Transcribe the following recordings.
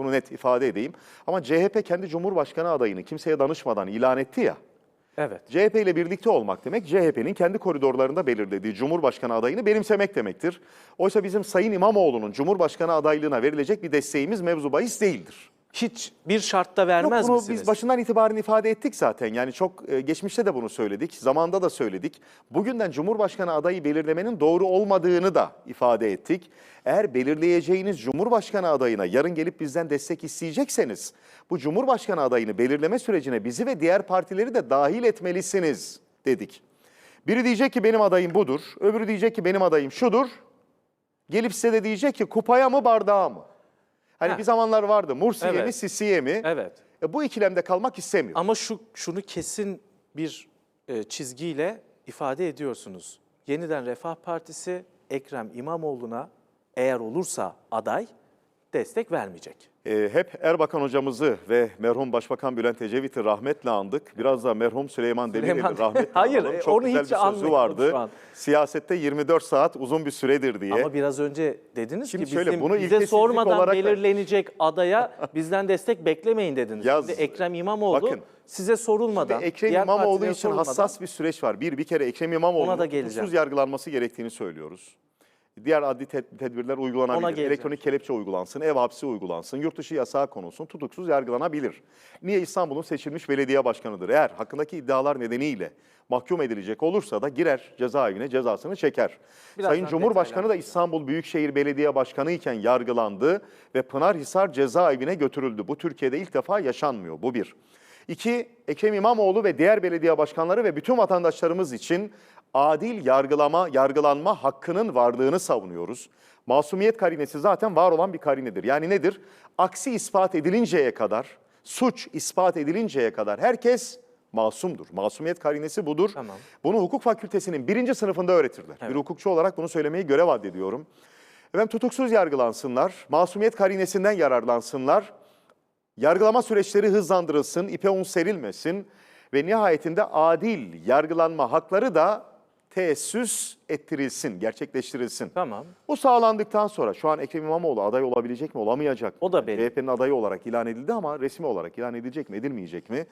Bunu net ifade edeyim. Ama CHP kendi Cumhurbaşkanı adayını kimseye danışmadan ilan etti ya. Evet. CHP ile birlikte olmak demek CHP'nin kendi koridorlarında belirlediği Cumhurbaşkanı adayını benimsemek demektir. Oysa bizim Sayın İmamoğlu'nun Cumhurbaşkanı adaylığına verilecek bir desteğimiz mevzu bahis değildir. Hiç bir şartta vermez Yok bunu misiniz? biz başından itibaren ifade ettik zaten. Yani çok e, geçmişte de bunu söyledik, zamanda da söyledik. Bugünden Cumhurbaşkanı adayı belirlemenin doğru olmadığını da ifade ettik. Eğer belirleyeceğiniz Cumhurbaşkanı adayına yarın gelip bizden destek isteyecekseniz bu Cumhurbaşkanı adayını belirleme sürecine bizi ve diğer partileri de dahil etmelisiniz dedik. Biri diyecek ki benim adayım budur, öbürü diyecek ki benim adayım şudur. Gelip size de diyecek ki kupaya mı bardağa mı? Hani Ha. bir zamanlar vardı Mursiye mi Evet. Sisiye mi? Evet. E, bu ikilemde kalmak istemiyor. Ama şu şunu kesin bir e, çizgiyle ifade ediyorsunuz. Yeniden Refah Partisi Ekrem İmamoğlu'na eğer olursa aday destek vermeyecek. E, hep Erbakan hocamızı ve merhum Başbakan Bülent Ecevit'i rahmetle andık. Biraz da merhum Süleyman Demirel'i Süleyman- rahmetle Hayır, analım. Çok onu güzel hiç bir sözü vardı. Siyasette 24 saat uzun bir süredir diye. Ama biraz önce dediniz Şimdi ki şöyle, bizim, bunu bize sormadan olarak belirlenecek adaya bizden destek beklemeyin dediniz. Yaz- Şimdi Ekrem İmamoğlu Bakın, size sorulmadan, Ve Ekrem İmamoğlu için sorulmadan- hassas bir süreç var. Bir, bir kere Ekrem İmamoğlu'nun tutuksuz yargılanması gerektiğini söylüyoruz. Diğer adli ted- tedbirler uygulanabilir. Elektronik kelepçe uygulansın, ev hapsi uygulansın, yurt dışı yasağı konulsun, tutuksuz yargılanabilir. Niye İstanbul'un seçilmiş belediye başkanıdır? Eğer hakkındaki iddialar nedeniyle mahkum edilecek olursa da girer cezaevine cezasını çeker. Birazdan Sayın Cumhurbaşkanı da. İstanbul Büyükşehir Belediye Başkanı iken yargılandı ve Pınarhisar cezaevine götürüldü. Bu Türkiye'de ilk defa yaşanmıyor. Bu bir. İki, Ekrem İmamoğlu ve diğer belediye başkanları ve bütün vatandaşlarımız için adil yargılama, yargılanma hakkının varlığını savunuyoruz. Masumiyet karinesi zaten var olan bir karinedir. Yani nedir? Aksi ispat edilinceye kadar, suç ispat edilinceye kadar herkes masumdur. Masumiyet karinesi budur. Tamam. Bunu hukuk fakültesinin birinci sınıfında öğretirler. Bir hukukçu olarak bunu söylemeyi görev addediyorum. Efendim tutuksuz yargılansınlar, masumiyet karinesinden yararlansınlar, yargılama süreçleri hızlandırılsın, ipe un serilmesin ve nihayetinde adil yargılanma hakları da teessüs ettirilsin, gerçekleştirilsin. Tamam. Bu sağlandıktan sonra şu an Ekrem İmamoğlu aday olabilecek mi, olamayacak mı? O da belli. CHP'nin adayı olarak ilan edildi ama resmi olarak ilan edilecek mi, edilmeyecek mi?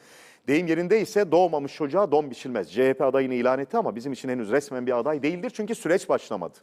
Deyim yerinde ise doğmamış çocuğa don biçilmez. CHP adayını ilan etti ama bizim için henüz resmen bir aday değildir çünkü süreç başlamadı.